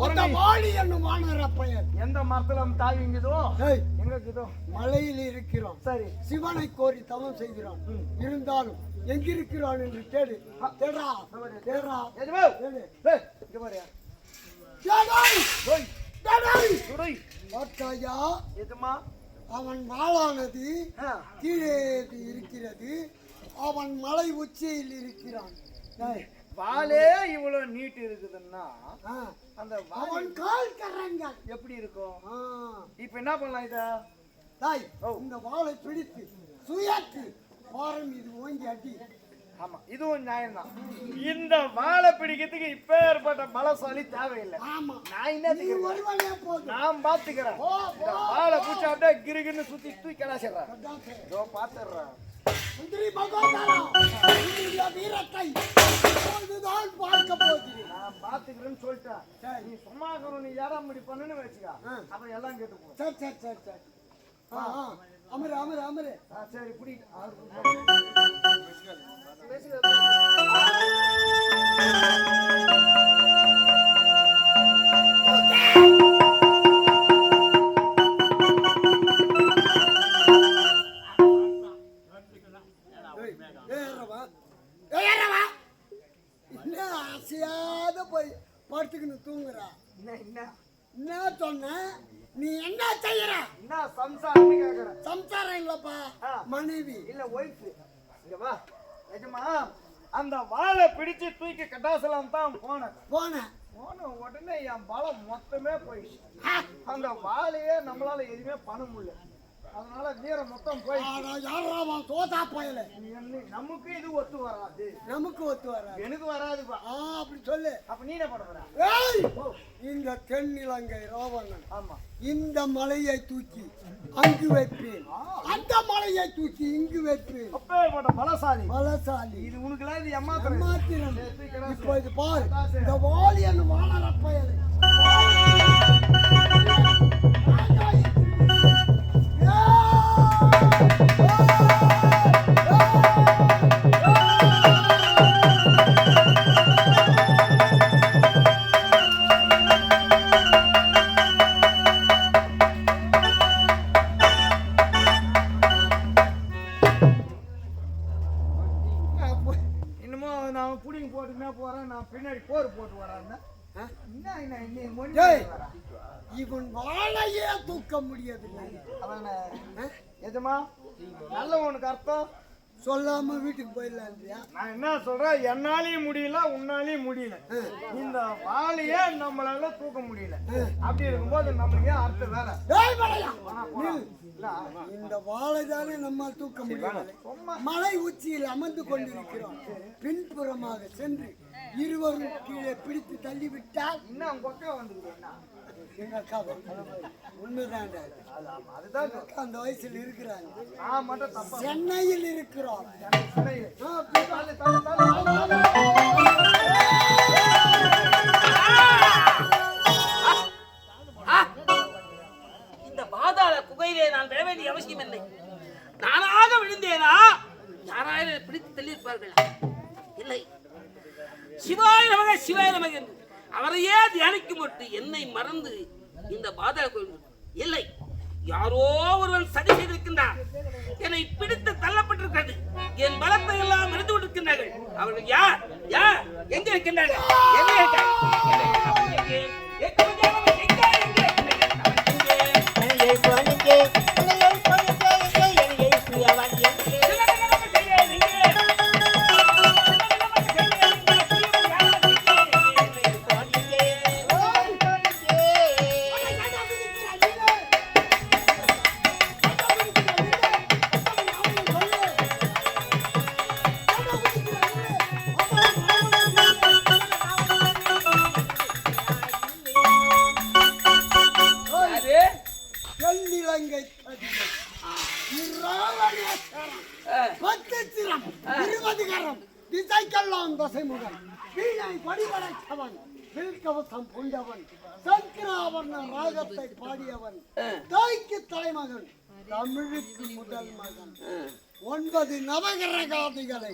அந்த வாலி என்னும் வானர பெயர். எந்த மரத்துல தாவிங்குதோ ஏய், எங்க இருக்குதோ மலையில் இருக்கிறோம் சரி. சிவனை கோரி தவம் செய்கிறான். இருந்தாலும் எங்கிருக்கிறான் என்று தேடு. தேடா. தேடா. பார்த்தாயா? அவன் வாளானது கீழே இருக்கிறது. அவன் மலை உச்சியில் இருக்கிறான். வாலே இவ்வளவு நீட்டு இருக்குதுன்னா அந்த அவன் கால் கரங்கள் எப்படி இருக்கும்? இப்ப என்ன பண்ணலாம் இத? தாய். இந்த வாளை பிடித்து சுயாக்கு பாரம் இது ஓங்கி அடி. ஆமா இதுவும் நியாயம்தான். இந்த வாழை பிடிக்கிறதுக்கு இப்பேற்பட்ட பலசாலி தேவையில்லை. ஆமா. நான் என்ன நான் பாத்துக்கிறேன். வாழை பூச்சி அப்படியே கிருகின்னு சுத்தி தூக்கி கலாச்சிடுறேன். இதோ பாத்துடுறேன். பாத்துக்கிறேன்னு சொல்லிட்டேன் சரி. நீ சும்மா இருக்கணும், நீ ஏறாம இப்படி பண்ணுன்னு வச்சுக்க. அப்புறம் எல்லாம் கேட்டு சரி சரி சரி சரி. அமரு அமரு அமரு. சரி புடி. ஏய், ஆசையாத போய் படுத்துக்கின்னு தூங்குறா. என்ன என்ன? என்ன சொன்ன? நீ என்ன செய்யற? என்ன சம்சாரம்னு கேக்குறேன் சம்சாரம் இல்லப்பா. மனைவி. இல்ல ஒய்ஃப் இங்க வா. நிஜமா அந்த வாழை பிடிச்சு தூக்கி கட்டாசலாம் தான் போனேன். போன. போன உடனே என் பலம் மொத்தமே போயிடுச்சு. அந்த வாழையே நம்மளால எதுவுமே பண்ண முடியல. அதனால வீரம் மொத்தம் போயிடுச்சு. யாராவன் தோதா போயல. நமக்கு இது ஒத்து வராது. நமக்கு ஒத்து வராது. எனக்கு வராதுப்பா ஆ அப்படி சொல்லு. அப்ப நீ என்ன பண்ண இந்த தென்னிலங்கை ராவணன் ஆமா. இந்த மலையை தூக்கி அங்கு வைப்பேன். அந்த மலையை தூக்கி இங்கு வைப்பேன். அப்பேற்பட்ட பலசாலி. பலசாலி. இது உனக்குலாம் இது எம்மாத்திரம் மாத்திரம் இப்போ இது பார். இந்த வாலி என்ன வானர பயல் பின்னாடி போர் போட்டு வரேன் ஆ? என்ன என்ன இன்னி மொழி டேய். வரா? இவன் வாழையே தூக்க முடியவில்லை அதானே ஆ? எஜமா நல்லவனுக்கு அர்த்தம் சொல்லாம வீட்டுக்கு போயிடலான்றியா? நான் என்ன சொல்றேன்? என்னாலையும் முடியல உன்னாலையும் முடியல. இந்த வாளியே நம்மளால தூக்க முடியல. அப்படி இருக்கும்போது நம்மளுக்கு அடுத்த வேலை? இந்த வாழை தானே நம்மால் தூக்க சும்மா. மலை உச்சியில் அமர்ந்து கொண்டிருக்கிறோம். பின்புறமாக சென்று இருவரும் கீழே பிடித்து தள்ளிவிட்டால் இன்னும் கொக்கை வந்துக்குது என்ன எங்க அக்கா உண்மைதான்டா அதுதான் அந்த வயசுல இருக்கிறாங்க நான் மட்டும் தப்பா சென்னையில் இருக்கிறோம் இந்த பாதாள குகையிலே நான் விழ வேண்டிய அவசியம் இல்லை. நானாக விழுந்தேனா? யாராவது என்னை பிடித்து தள்ளியிருப்பார்கள்? இல்லை. சிவாய நமக சிவாய நமக என்று. அவரையே தியானிக்கும் என்னை மறந்து இந்த பாதாள கோயில் இல்லை யாரோ ஒருவன் சதி செய்திருக்கின்றார். என்னை பிடித்து தள்ளப்பட்டிருக்கிறது. என் பலத்தை எல்லாம் இருந்து கொண்டிருக்கின்றார்கள் அவர்கள் யார்? யார்? எங்க இருக்கின்றார்கள்? எங்க இருக்கார்கள்? ஆ. தாய்க்கு தலைமகன் தமிழுக்கு முதல் மகன். ஒன்பது நவகிரகாதிகளை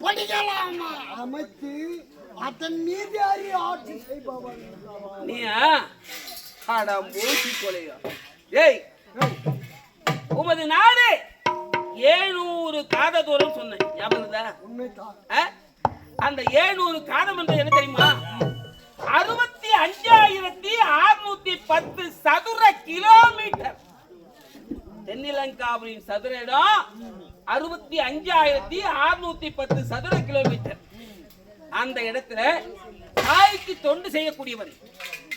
படிகளாக அமைத்து அதன் மீது அறி ஆட்சி செய்பவன். நீயா மூச்சு கொலையோ ஏய் உமது நாடு ஏழுநூறு காத தூரம் சொன்னேன் ஞாபகம்? உண்மைதான்? அந்த ஏழுநூறு காதம் என்று என்ன தெரியுமா அறுபத்தி அஞ்சாயிரத்தி அறுநூத்தி பத்து சதுர கிலோமீட்டர். தென்னிலங்காவின் சதுர இடம் அறுபத்தி அஞ்சாயிரத்தி அறுநூத்தி பத்து சதுர கிலோமீட்டர். அந்த இடத்துல தாய்க்கு தொண்டு செய்யக்கூடியவன்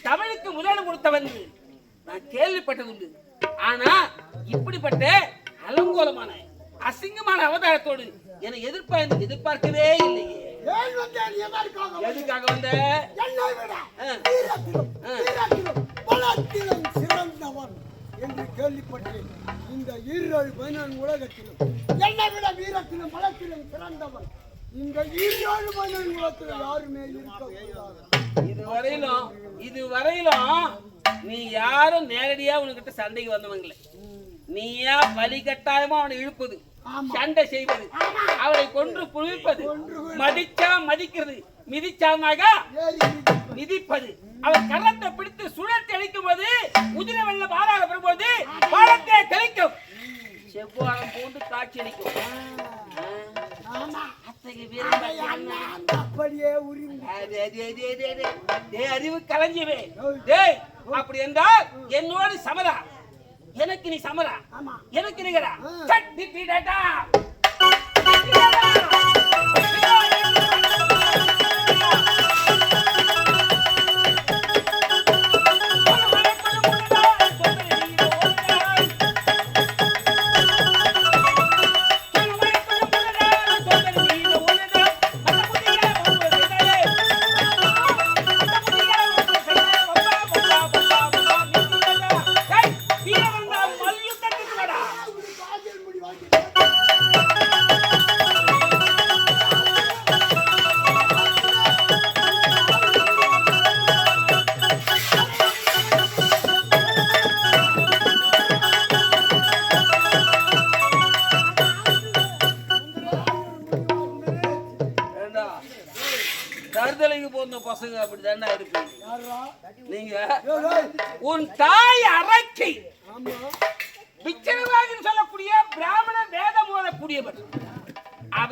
தமிழுக்கு முதலிடம் கொடுத்தவன். நான் கேள்விப்பட்டது உண்டு ஆனா இப்படிப்பட்ட அலங்கோலமான அசிங்கமான அவதாரத்தோடு என எதிர்பார்த்து எதிர்பார்க்கவே இல்லையே. ஏன் வந்தேன் எதற்காக? எதுக்காக வந்த என்னை விட. வீரத்திலும் ஆ. வீரத்திலும் பலத்திலும் சிறந்தவன் என்று கேள்விப்பட்டேன் இந்த ஈரேழு பதினான்கு உலகத்திலும் என்னை விட வீரத்திலும் பலத்திலும் சிறந்தவன் இந்த ஈரேழு பதினான்கு உலகத்தில் யாருமே இருக்கக்கூடாது இதுவரையிலும் இதுவரையிலும் நீ யாரும் நேரடியா உனக்கிட்ட சண்டைக்கு வந்தவங்களே நீயா வழி கட்டாயமா அவனை இழுப்பது. சண்டை செய்வது. அவனை கொன்று புழுவிப்பது. மதிச்சா மதிக்கிறது. மிதிச்சானாக மிதிப்பது. அவன் கரத்தை பிடித்து சுழற்றி அடிக்கும் போது உதிர வெள்ள மாறாக வரும்போது பாலத்தை தெளிக்கும். செவ்வாழம் போன்று காட்சி அளிக்கும். அறிவு கலைஞவே டேய் அப்படி என்றால் என்னோடு சமரா எனக்கு நீ சமரா? ஆமா. எனக்கு நிகரா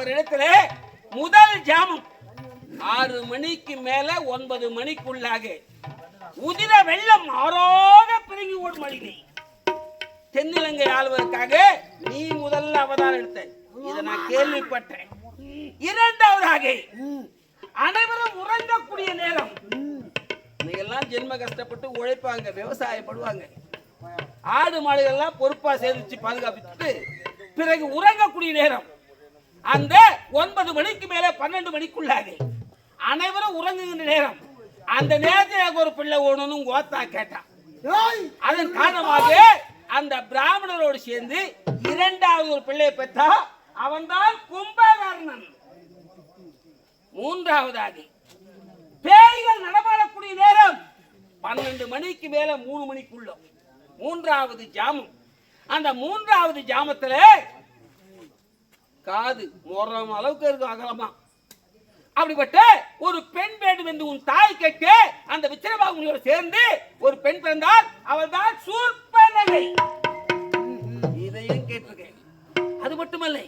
அவரிடத்துல முதல் ஜாமம் ஆறு மணிக்கு மேல ஒன்பது மணிக்குள்ளாக. உதிர வெள்ளம் ஆறாக பிறங்கி ஓடும் மளிகை தென்னிலங்கை ஆளுவதற்காக நீ முதல்ல அவதாரம் எடுத்த இதை நான் கேள்விப்பட்டேன். இரண்டாவதாக அனைவரும் உறங்கக்கூடிய நேரம். எல்லாம் ஜென்ம கஷ்டப்பட்டு உழைப்பாங்க விவசாயப்படுவாங்க. ஆடு மாடுகள்லாம் பொறுப்பா சேமிச்சு பாதுகாப்பிட்டு பிறகு உறங்கக்கூடிய நேரம். அந்த ஒன்பது மணிக்கு மேல பன்னெண்டு மணிக்குள்ளாக அனைவரும் உறங்குகின்ற நேரம். அந்த நேரத்தில் ஒரு பிள்ளை ஓடணும் கோத்தா கேட்டான் அதன் காரணமாக அந்த பிராமணரோடு சேர்ந்து இரண்டாவது ஒரு பிள்ளையை பெற்றா அவன்தான் கும்பகர்ணன். மூன்றாவதாக பேய்கள் நடமாடக்கூடிய நேரம் பன்னெண்டு மணிக்கு மேல மூணு மணிக்குள்ள. மூன்றாவது ஜாமம். அந்த மூன்றாவது ஜாமத்துல காது மொரம் அளவுக்கு இருக்கும் அகலமா. அப்படிப்பட்ட ஒரு பெண் வேண்டும் என்று உன் தாய் கேட்டு அந்த விச்சிரபாகுனியோடு சேர்ந்து ஒரு பெண் பிறந்தால் அவள் தான் சூர்பனகை இதையும் கேட்டிருக்கேன். அது மட்டுமல்ல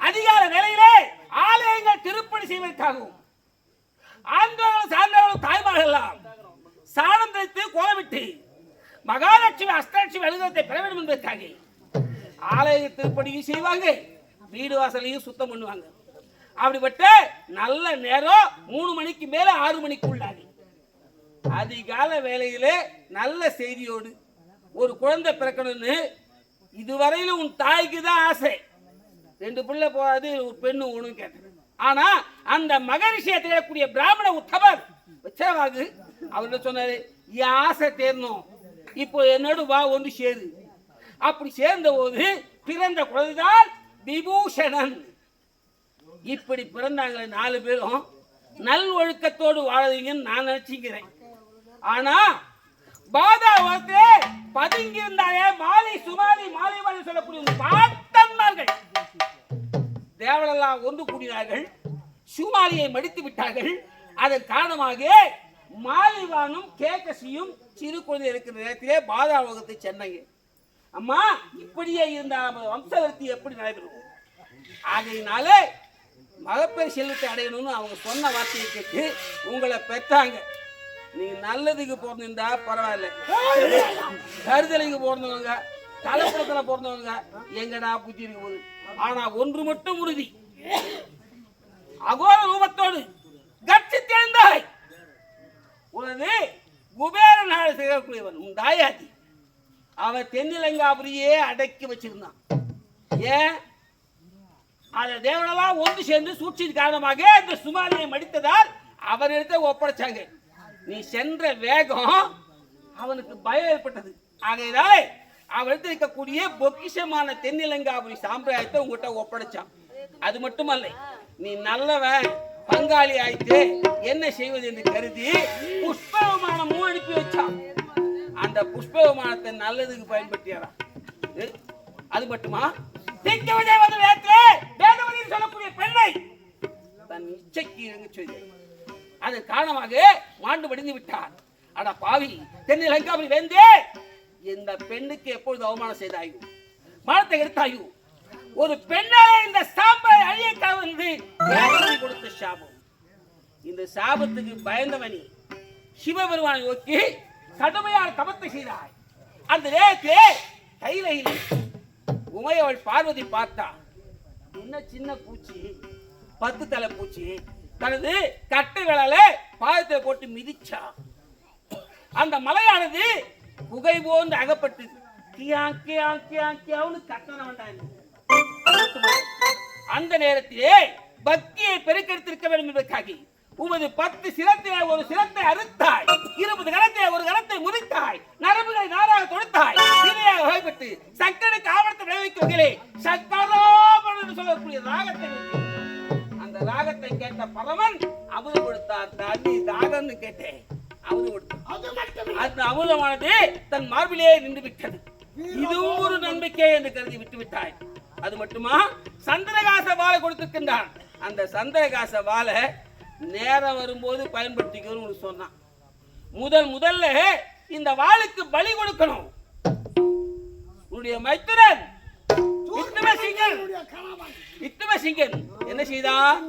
அதிகார வேலையிலே ஆலயங்கள் திருப்பணி செய்வதற்காகவும் ஆண்களும் சார்ந்தவர்களும் தாய்மார்கள் எல்லாம் சாணம் தைத்து கோலமிட்டு மகாலட்சுமி அஷ்டலட்சுமி அழுதத்தை பெற வேண்டும் என்பதற்காக ஆலய திருப்பணியும் செய்வாங்க வீடு வாசலையும் சுத்தம் பண்ணுவாங்க. அப்படிப்பட்ட நல்ல நேரம் மூணு மணிக்கு மேல ஆறு மணிக்கு மணிக்குள்ளாக அதிகால வேலையிலே நல்ல செய்தியோடு ஒரு குழந்தை பிறக்கணும்னு இதுவரையிலும் உன் தாய்க்கு தான் ஆசை. ரெண்டு பிள்ளை போகாது ஒரு பெண்ணு ஒன்று கேட்டேன். ஆனா அந்த மகரிஷியை தேடக்கூடிய பிராமண உத்தவர் வச்சவாகு அவர்கிட்ட சொன்னாரு என் ஆசை தேரணும் இப்போ என்னோடு வா ஒன்று சேரு. அப்படி சேர்ந்த போது பிறந்த குழந்தைதான் விபூஷணன். இப்படி பிறந்தாங்களே நாலு பேரும். நல் ஒழுக்கத்தோடு வாழறீங்கன்னு நான் நினைச்சுக்கிறேன். ஆனா பாதாவரத்திலே பதுங்கி இருந்தாலே மாலை சுமாரி மாலை மாலை சொல்லக்கூடிய உங்க தேவலெல்லாம் தேவரெல்லாம் ஒன்று கூடினார்கள். சுமாரியை மடித்து விட்டார்கள். அதன் காரணமாக மாலிவானும் கேகசியும் சிறு குழந்தை இருக்கிற நேரத்திலே பாதாவகத்தை சென்னையில். அம்மா இப்படியே இருந்தால் நமது வம்சவர்த்தி எப்படி நடைபெறும்? ஆகையினாலே மகப்பேர் செல்வத்தை அடையணும்னு அவங்க சொன்ன வார்த்தையை கேட்டு உங்களை பெற்றாங்க. நீங்க நல்லதுக்கு பிறந்திருந்தா பரவாயில்ல. கருதலைக்கு பிறந்தவங்க கலப்படத்துல பிறந்தவங்க எங்கடா புத்தி இருக்கு போகுது? ஆனா ஒன்று மட்டும் உறுதி. அகோர ரூபத்தோடு கட்சி தேர்ந்தாய். உனது குபேர நாடு செய்யக்கூடியவன் உன் தாயாதி. அவன் தென்னிலங்காபுரியே அடக்கி வச்சிருந்தான். ஏன்? அந்த தேவனெல்லாம் ஒன்று சேர்ந்து சூழ்ச்சியின் காரணமாக இந்த சுமாரியை மடித்ததால் அவரிடத்தை ஒப்படைச்சாங்க. நீ சென்ற வேகம் அவனுக்கு பயம் ஏற்பட்டது. ஆகையினாலே அவரிடத்தில் இருக்கக்கூடிய பொக்கிஷமான தென்னிலங்காபுரி சாம்பிராயத்தை உங்ககிட்ட ஒப்படைச்சான். அது மட்டுமல்ல நீ நல்லவன் பங்காளி ஆயிட்டு என்ன செய்வது என்று கருதி புஷ்ப அனுப்பி வச்சான். அந்த புஷ்ப விமானத்தை நல்லதுக்கு பயன்படுத்தியாரா அது மட்டுமா? திங்கவதே வந்து நேரத்திலே வேதவதியில் சொல்லக்கூடிய பெண்ணை தன் இச்சைக்கு இறங்க செய்தார் அதன் காரணமாக மாண்டு வடிந்து விட்டார். அட பாவி தென்னிலங்காவில் வேந்தே இந்த பெண்ணுக்கு எப்பொழுது அவமானம் செய்தாயோ? மானத்தை எடுத்தாயோ? ஒரு பெண்ணாலே இந்த சாம்பை அழிய கவர்ந்து கொடுத்த சாபம். இந்த சாபத்துக்கு பயந்தவனி சிவபெருமானை நோக்கி கடுமையான தபத்தை செய்தாய். அந்த நேரத்திலே கைலையில் உமை அவள் பார்வதி பார்த்தா என்ன சின்ன பூச்சி? பத்து தலை பூச்சி? தனது கட்டுகளால பாதத்தை போட்டு மிதிச்சா. அந்த மலையானது புகை போந்து அகப்பட்டது. கியா கியா கியா கியாவுன்னு கத்தன அந்த நேரத்திலே பக்தியை பெருக்கெடுத்திருக்க வேண்டும் என்பதற்காக உமது பத்து சிரத்திலே ஒரு சிரத்தை அறுத்தாய். இருபது கரத்திலே ஒரு கரத்தை முறித்தாய். நரம்புகளை நாராக தொடுத்தாய். இணையாக வகைப்பட்டு சக்கரனுக்கு ஆவணத்தை விளைவிக்கும் வகையிலே சக்கரோபன் என்று சொல்லக்கூடிய ராகத்தை அந்த ராகத்தை கேட்ட பரமன் அமுது கொடுத்தார் தண்ணி தாகம்னு கேட்டேன். அமுது கொடுத்தார். அந்த அமுதமானது தன் மார்பிலே நின்று விட்டது. இதுவும் ஒரு நம்பிக்கை என்று கருதி விட்டு விட்டாய். அது மட்டுமா? சந்திரகாச வாழை கொடுத்திருக்கின்றான். அந்த சந்திரகாச வாழை நேரம் வரும்போது பயன்படுத்திக்கணும்னு சொன்னான். முதல் முதல்ல இந்த வாளுக்கு பலி கொடுக்கணும். உன்னுடைய மைத்துரன் விக்ரமசிங்கன் என்ன செய்தான்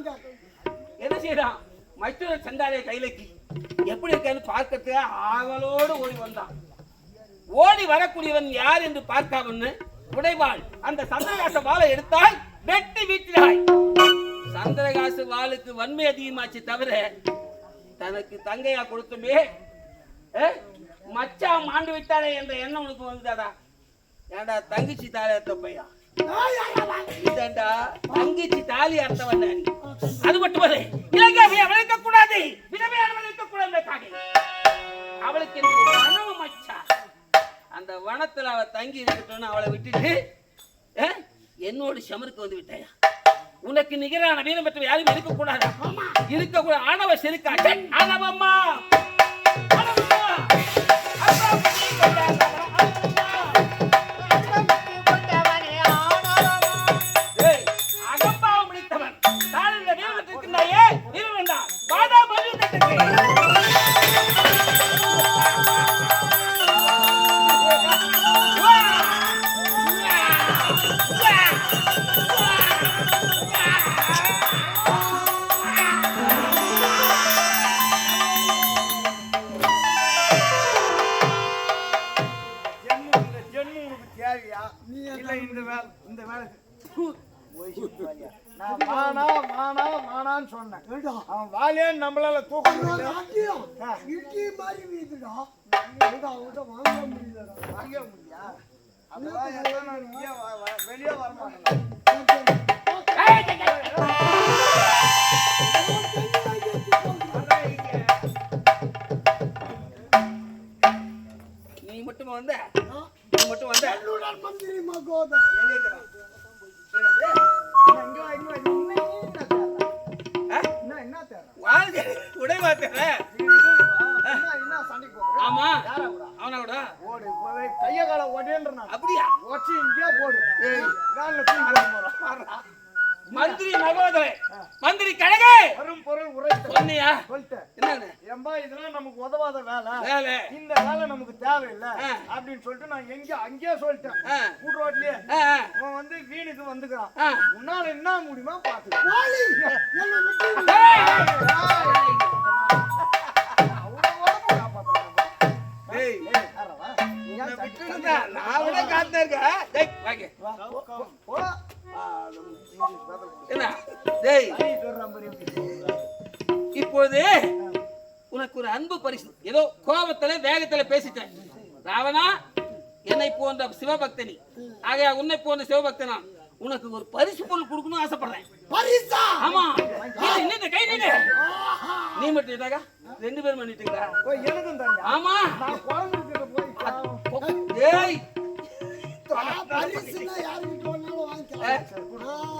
என்ன செய்யறான் மற்றொரு சண்டாலே கையிலக்கி எப்படி இருக்கான்னு பார்க்கறதுக்கு ஆவலோடு ஓடி வந்தான். ஓடி வரக்கூடியவன் யார் என்று பார்க்காமன்னு உடைவாள். அந்த சந்திரகாச வாளை எடுத்தால் வெட்டி வீட்டினாய். சந்திரகாச வாளுக்கு வன்மை அதிகமாச்சு தவிர தனக்கு தங்கையா கொடுத்துமே மச்சா மச்சான் மாண்டு விட்டாளே என்ற எண்ணம் உனக்கு வந்துதாடா. ஏண்டா தங்கச்சி தாலி அர்த்த பையா? தங்கச்சி தாலி அர்த்தவன் நீ அது மட்டுமல்ல இலங்காவை அவளுக்க கூடாது. விதவையானவள் இருக்க கூடாது அவளுக்கு இந்த ஒரு மச்சா அந்த வனத்துல அவ தங்கி இருக்கட்டும்னு அவளை விட்டுட்டு என்னோட என்னோடு சமருக்கு வந்து விட்டாயா? உனக்கு நிகரான வீரம் பெற்ற யாரும் இருக்கக்கூடாது? கூடாது ஆணவ செருக்கா ஆணவம்மா. அவன் வாலியே நம்மளால தூக்க முடியல. இட்லி மாதிரி வீதுடா. அவன்கிட்ட வாங்க முடியலடா? வாங்க முடியா? வெளியே வரமாட்டேன் மட்டும் வந்த? நீ மட்டும் வந்த? எங்க இருக்கிறான்? சண்டைக்கு போகுது ஆமா. அவனா கூட? ஓடு போய் கைய கால அப்படியா? ஒச்சி இங்கே போடு. கால்ல தூக்கி போட போறோம் மந்திரி மகோதரே மந்திரி கழகே! வரும் பொருள் உரைத்த சொன்னியா? சொல்லிட்டேன். என்னன்னு ஏம்பா இதெல்லாம் நமக்கு உதவாத வேலை. வேலை. இந்த வேலை நமக்கு தேவையில்லை. அப்படின்னு சொல்லிட்டு நான் எங்க அங்கேயே சொல்லிட்டேன். கூட்டு ரோட்லயே. அவன் வந்து வீணுக்கு வந்துக்கிறான். உன்னால என்ன முடியுமா பாத்துக்க வாலி! என்னை இப்போது உனக்கு ஒரு அன்பு பரிசு. ஏதோ கோபத்துல வேகத்துல பேசிட்டேன். ராவணா என்னை போன்ற சிவபக்தனி. ஆகையா உன்னை போன்ற சிவபக்தனா உனக்கு ஒரு பரிசு பொருள் கொடுக்கணும்னு ஆசைப்படுறேன். பரிசா? ஆமா. நீ நின்னு கை நின்னு நீ மட்டும் இதாக்கா ரெண்டு பேரும் பண்ணிட்டீங்களா? ஆமா. ஏய் பரிசுன்னா வேணாலும் வாங்கிக்கலாம்.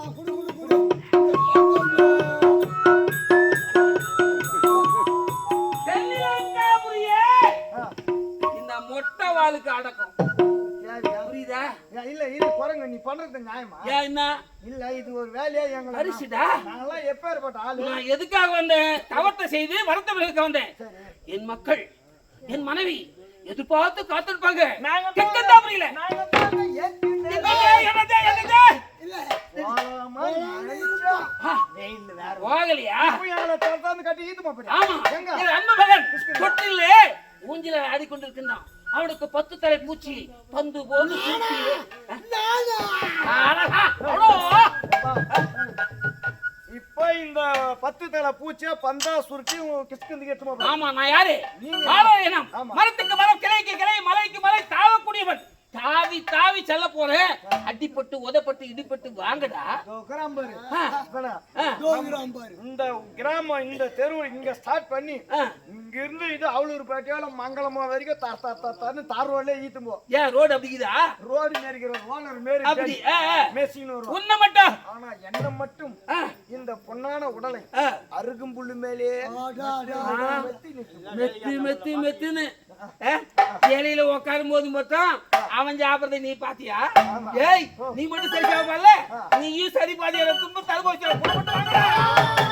பண்றது நியாயமா? ஏன் என்ன? இல்ல இது ஒரு வேலையா எங்களை பரிசுடா நாங்கெல்லாம் எப்பேற்பட்ட ஆளு? நான் எதுக்காக வந்தேன்? தவத்தை செய்து வரத்தை விலக்க வந்தேன். என் மக்கள் என் மனைவி எதிர்பார்த்து காத்திருப்பாங்க. நாங்க திக்கத்தா புரியல. நாங்க தடுத்தாந்து கட்டி ஈத்துமா போறியா? ஆமா. எங்க? என் அன்பு மகன் தொட்டிலே ஊஞ்சில ஆடிக்கொண்டிருக்கின்றான். அவனுக்கு பத்து தலை பூச்சி பந்து போது. இப்ப இந்த பத்து தலை பூச்சியா பந்தா சுருட்டி எட்டுமா போறியா? ஆமா நான் யாரு. மரத்துக்கு மரம் கிளைக்கு கிளை மலைக்கு மலை தாவக்கூடியவன். தாவி தாவி செல்ல போறேன் அடிப்பட்டு உதப்பட்டு இடிப்பட்டு வாங்கடா. இந்த கிராமம் இந்த தெரு இங்க ஸ்டார்ட் பண்ணி. இங்க இருந்து இது அவளூர் பேட்டையால மங்களமா வரைக்கும் தார் தார் தார் தார்னு தார் ரோட்ல ஈத்தும் போ. ஏன் ரோடு அப்படிக்குதா ரோடு மேரிக்கிற ஓனர் மேரி அப்படி. மேசின்னு வருவான். உன்னை மட்டும்? ஆனா என்ன மட்டும் இந்த பொன்னான உடலை ஆ. அருகும்புல்லு மேலே. மெத்து மெத்து மெத்துன்னு இலையில உட்காரும் போது மட்டும் அவன் சாப்பிடுறதை நீ பாத்தியா? ஏய் நீ மட்டும் சரி சாப்பிடல. நீயும் சரி பாதியால தும்ப தலை போச்சு